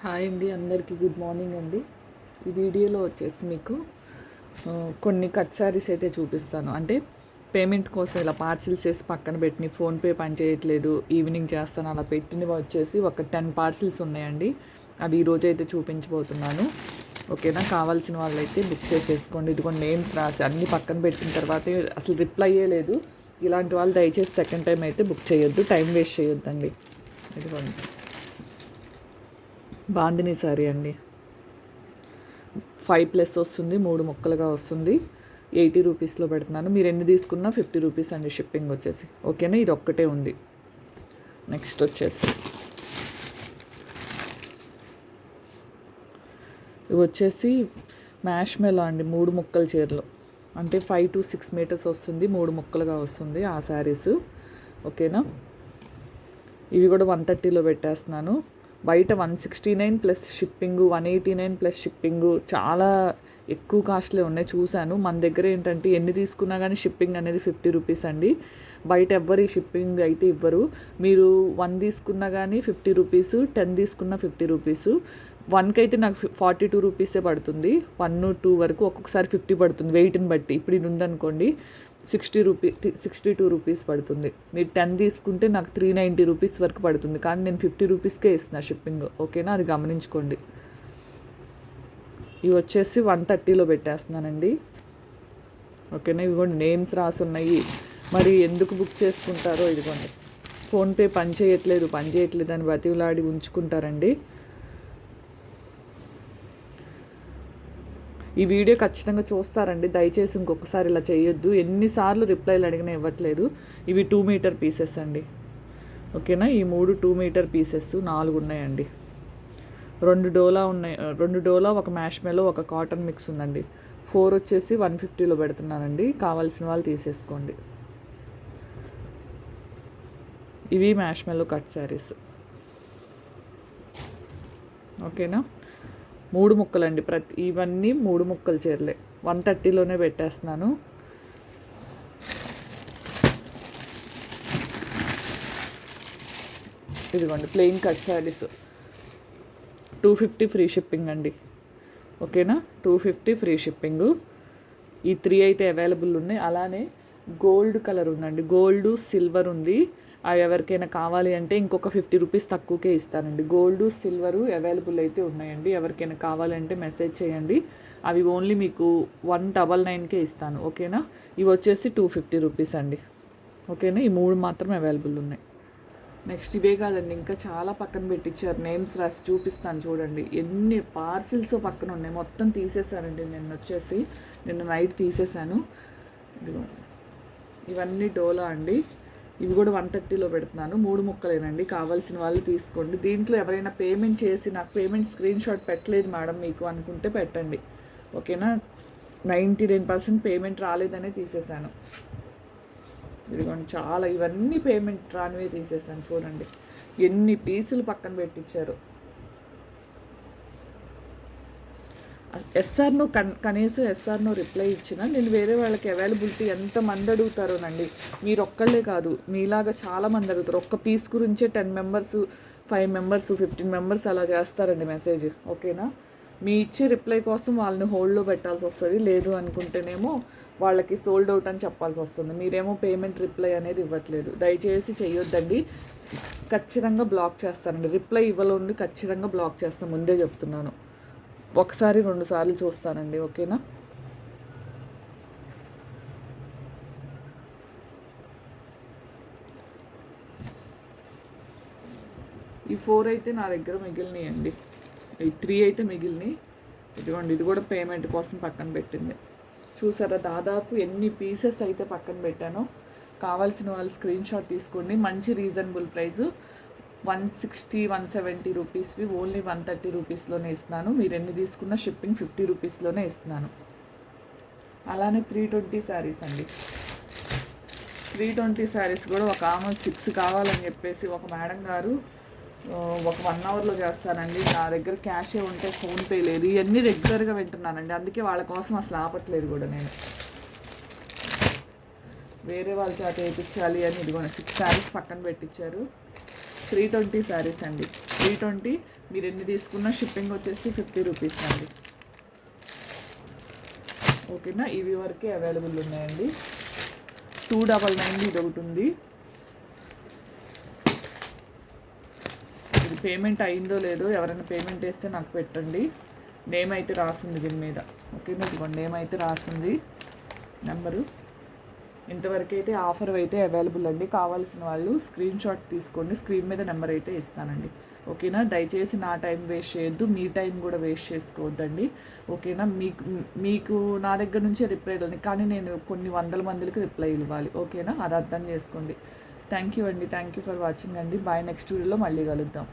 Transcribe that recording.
Hi అండి అందరికీ good morning అండి. ఈ వీడియోలో వచ్చేసి మీకు కొన్ని కట్ శారీస్ అయితే చూపిస్తాను. అంటే పేమెంట్ కోసం ఇలా పార్సిల్స్ వేసి పక్కన పెట్టిన ఫోన్పే పనిచేయట్లేదు ఈవినింగ్ చేస్తాను అలా పెట్టినవి వచ్చేసి ఒక టెన్ పార్సిల్స్ ఉన్నాయండి. అవి ఈరోజు అయితే చూపించబోతున్నాను. ఓకేనా? కావాల్సిన వాళ్ళైతే బుక్ చేసేసుకోండి. ఇదిగో నేమ్స్ రాసి అన్నీ పక్కన పెట్టిన తర్వాత అసలు రిప్లై లేదు. ఇలాంటి వాళ్ళు దయచేసి సెకండ్ టైం అయితే బుక్ చేయొద్దు టైం వేస్ట్ చేయొద్దండి. ఇదిగోండి. బాందిని సారీ అండి. ఫైవ్ ప్లస్ వస్తుంది మూడు ముక్కలుగా వస్తుంది. ఎయిటీ రూపీస్లో పెడుతున్నాను. మీరు ఎన్ని తీసుకున్నా ఫిఫ్టీ రూపీస్ అండి షిప్పింగ్ వచ్చేసి. ఓకేనా? ఇది ఒక్కటే ఉంది. నెక్స్ట్ వచ్చేసి. ఇవి వచ్చేసి మ్యాష్ మెలో అండి మూడు ముక్కల చీరలు. అంటే ఫైవ్ టు సిక్స్ మీటర్స్ వస్తుంది మూడు ముక్కలుగా వస్తుంది ఆ శారీస్. ఓకేనా? ఇవి కూడా వన్ థర్టీలో పెట్టేస్తున్నాను. బయట one sixty nine plus shipping one eighty nine plus shipping చాలా ఎక్కువ కాస్ట్లే ఉన్నాయి. చూశాను. మన దగ్గర ఏంటంటే ఎన్ని తీసుకున్నా కానీ షిప్పింగ్ అనేది ఫిఫ్టీ రూపీస్ అండి. బయట ఎవ్వరు ఈ షిప్పింగ్ అయితే ఇవ్వరు. మీరు వన్ తీసుకున్నా కానీ ఫిఫ్టీ రూపీస్ టెన్ తీసుకున్నా ఫిఫ్టీ రూపీస్ వన్కి అయితే నాకు ఫార్టీ టూ రూపీసే పడుతుంది. వన్ టూ వరకు ఒక్కొక్కసారి ఫిఫ్టీ పడుతుంది. వెయిట్ని బట్టి. ఇప్పుడు ఇది ఉందనుకోండి. Sixty rupee sixty two rupees పడుతుంది. మీరు టెన్ తీసుకుంటే నాకు త్రీ నైంటీ రూపీస్ వరకు పడుతుంది. కానీ నేను ఫిఫ్టీ రూపీస్కే ఇస్తున్నా షిప్పింగ్. ఓకేనా? అది గమనించుకోండి. ఇవి వచ్చేసి వన్ థర్టీలో పెట్టేస్తున్నానండి. ఓకేనా? ఇవి నేమ్స్ రాసి ఉన్నాయి మరి ఎందుకు బుక్ చేసుకుంటారో ఇదిగోండి. ఫోన్పే పని చేయట్లేదు పని చేయట్లేదు అని బతిలాడి ఉంచుకుంటారండి. ఈ వీడియో ఖచ్చితంగా చూస్తారండి. దయచేసి ఇంకొకసారి ఇలా చేయొద్దు. ఎన్నిసార్లు రిప్లైలు అడిగినా ఇవ్వట్లేదు. ఇవి టూ మీటర్ పీసెస్ అండి. ఓకేనా? ఈ మూడు టూ మీటర్ పీసెస్ నాలుగు ఉన్నాయండి. రెండు డోలా ఉన్నాయి. రెండు డోలా ఒక మ్యాష్ మెలో ఒక కాటన్ మిక్స్ ఉందండి. ఫోర్ వచ్చేసి వన్ ఫిఫ్టీలో పెడుతున్నానండి. కావాల్సిన వాళ్ళు తీసేసుకోండి. ఇవి మ్యాష్ మెలో కట్ శారీస్ ఓకేనా? మూడు ముక్కలండి. ప్రతి ఇవన్నీ మూడు ముక్కలు చీరలే. వన్ థర్టీలోనే పెట్టేస్తున్నాను. ఇదిగోండి plain cut saris. Two fifty free shipping అండి. ఓకేనా? Two fifty free shipping. ఈ త్రీ అయితే అవైలబుల్ ఉన్నాయి. అలానే గోల్డ్ కలర్ ఉందండి. గోల్డ్ సిల్వర్ ఉంది. అవి ఎవరికైనా కావాలి అంటే ఇంకొక ఫిఫ్టీ రూపీస్ తక్కువకే ఇస్తానండి. గోల్డ్ సిల్వరు అవైలబుల్ అయితే ఉన్నాయండి. ఎవరికైనా కావాలంటే మెసేజ్ చేయండి. అవి ఓన్లీ మీకు వన్ డబల్ నైన్కే ఇస్తాను. ఓకేనా? ఇవి వచ్చేసి టూ ఫిఫ్టీ రూపీస్ అండి. ఓకేనా? ఈ మూడు మాత్రం అవైలబుల్ ఉన్నాయి. నెక్స్ట్ ఇవే కాదండి. ఇంకా చాలా పక్కన పెట్టించారు నేమ్స్ రాసి చూపిస్తాను చూడండి. ఎన్ని పార్సిల్స్ పక్కన ఉన్నాయి. మొత్తం తీసేశానండి నిన్న వచ్చేసి నిన్న నైట్ తీసేశాను ఇదిగో. ఇవన్నీ డోలా అండి. ఇవి కూడా వన్ థర్టీలో పెడుతున్నాను. మూడు ముక్కలేనండి. కావాల్సిన వాళ్ళు తీసుకోండి. దీంట్లో ఎవరైనా పేమెంట్ చేసి నాకు పేమెంట్ స్క్రీన్ షాట్ పెట్టలేదు మేడం మీకు అనుకుంటే పెట్టండి. ఓకేనా? నైంటీ నైన్ పర్సెంట్ పేమెంట్ రాలేదనే తీసేశాను. ఇదిగోండి చాలా ఇవన్నీ పేమెంట్ రానివే తీసేసాను చూడండి ఎన్ని పీసులు పక్కన పెట్టించారు. ఎస్ఆర్ను కన్ కనీసం ఎస్ఆర్ను రిప్లై ఇచ్చిన నేను వేరే వాళ్ళకి అవైలబిలిటీ ఎంతమంది అడుగుతారోనండి. మీరు ఒక్కళ్ళే కాదు మీలాగా చాలా మంది అడుగుతారు. ఒక్క పీస్ గురించే ten members five members fifteen members అలా చేస్తారండి మెసేజ్ ఓకేనా? మీ ఇచ్చే రిప్లై కోసం వాళ్ళని హోల్డ్లో పెట్టాల్సి వస్తుంది. లేదు అనుకుంటేనేమో వాళ్ళకి సోల్డ్ అవుట్ అని చెప్పాల్సి వస్తుంది. మీరేమో పేమెంట్ రిప్లై అనేది ఇవ్వట్లేదు. దయచేసి చేయొద్దండి ఖచ్చితంగా బ్లాక్ చేస్తానండి. రిప్లై ఇవ్వలేని ఖచ్చితంగా బ్లాక్ చేస్తాను. ముందే చెప్తున్నాను. ఒకసారి రెండు సార్లు చూస్తానండి ఓకేనా? ఈ ఫోర్ అయితే నా దగ్గర మిగిలినాయి అండి ఈ త్రీ అయితే మిగిలినాయి. ఇదిగోండి ఇది కూడా పేమెంట్ కోసం పక్కన పెట్టింది. చూసారా దాదాపు ఎన్ని పీసెస్ అయితే పక్కన పెట్టానో కావాల్సిన వాళ్ళు స్క్రీన్ షాట్ తీసుకోండి. మంచి reasonable price one sixty one seventy రూపీస్వి only one thirty రూపీస్లోనే ఇస్తున్నాను. మీరు ఎన్ని తీసుకున్నా షిప్పింగ్ ఫిఫ్టీ రూపీస్లోనే ఇస్తున్నాను. అలానే త్రీ ట్వంటీ శారీస్ అండి. త్రీ ట్వంటీ శారీస్ కూడా ఒక ఆమె సిక్స్ కావాలని చెప్పేసి ఒక మేడం గారు ఒక వన్ అవర్లో చేస్తానండి. నా దగ్గర క్యాషే ఉంటే ఫోన్పే లేదు. ఇవన్నీ రెగ్యులర్గా వింటున్నానండి. అందుకే వాళ్ళ కోసం అసలు ఆపట్లేదు కూడా నేను. వేరే వాళ్ళ చేత వేయించాలి అని ఇదిగోండి సిక్స్ శారీస్ పక్కన పెట్టించారు. త్రీ ట్వంటీ శారీస్ అండి. త్రీ ట్వంటీ మీరు ఎన్ని తీసుకున్న షిప్పింగ్ వచ్చేసి ఫిఫ్టీ రూపీస్ అండి. ఓకేనా? ఇవి వరకే అవైలబుల్ ఉన్నాయండి. టూ డబల్ నైన్ ఇది ఒకటి ఉంది. ఇది పేమెంట్ అయిందో లేదో ఎవరైనా పేమెంట్ వేస్తే నాకు పెట్టండి. నేమ్ అయితే రాసింది దీని మీద. ఓకేనా? ఇదిగోండి నేమ్ అయితే రాసింది. నెంబరు. ఇంతవరకు అయితే ఆఫర్ అయితే అవైలబుల్ అండి. కావాల్సిన వాళ్ళు స్క్రీన్ షాట్ తీసుకోండి. స్క్రీన్ మీద నెంబర్ అయితే ఇస్తానండి. ఓకేనా? దయచేసి నా టైం వేస్ట్ చేయొద్దు. మీ టైం కూడా వేస్ట్ చేసుకోవద్దండి. ఓకేనా? మీకు మీకు నా దగ్గర నుంచే రిప్లై ఇవ్వాలి. కానీ నేను కొన్ని వందల మందికి రిప్లై ఇవ్వాలి. ఓకేనా? అది అర్థం చేసుకోండి. థ్యాంక్ యూ అండి. థ్యాంక్ యూ ఫర్ వాచింగ్ అండి. బాయ్ నెక్స్ట్ వీడియోలో మళ్ళీ కలుద్దాం.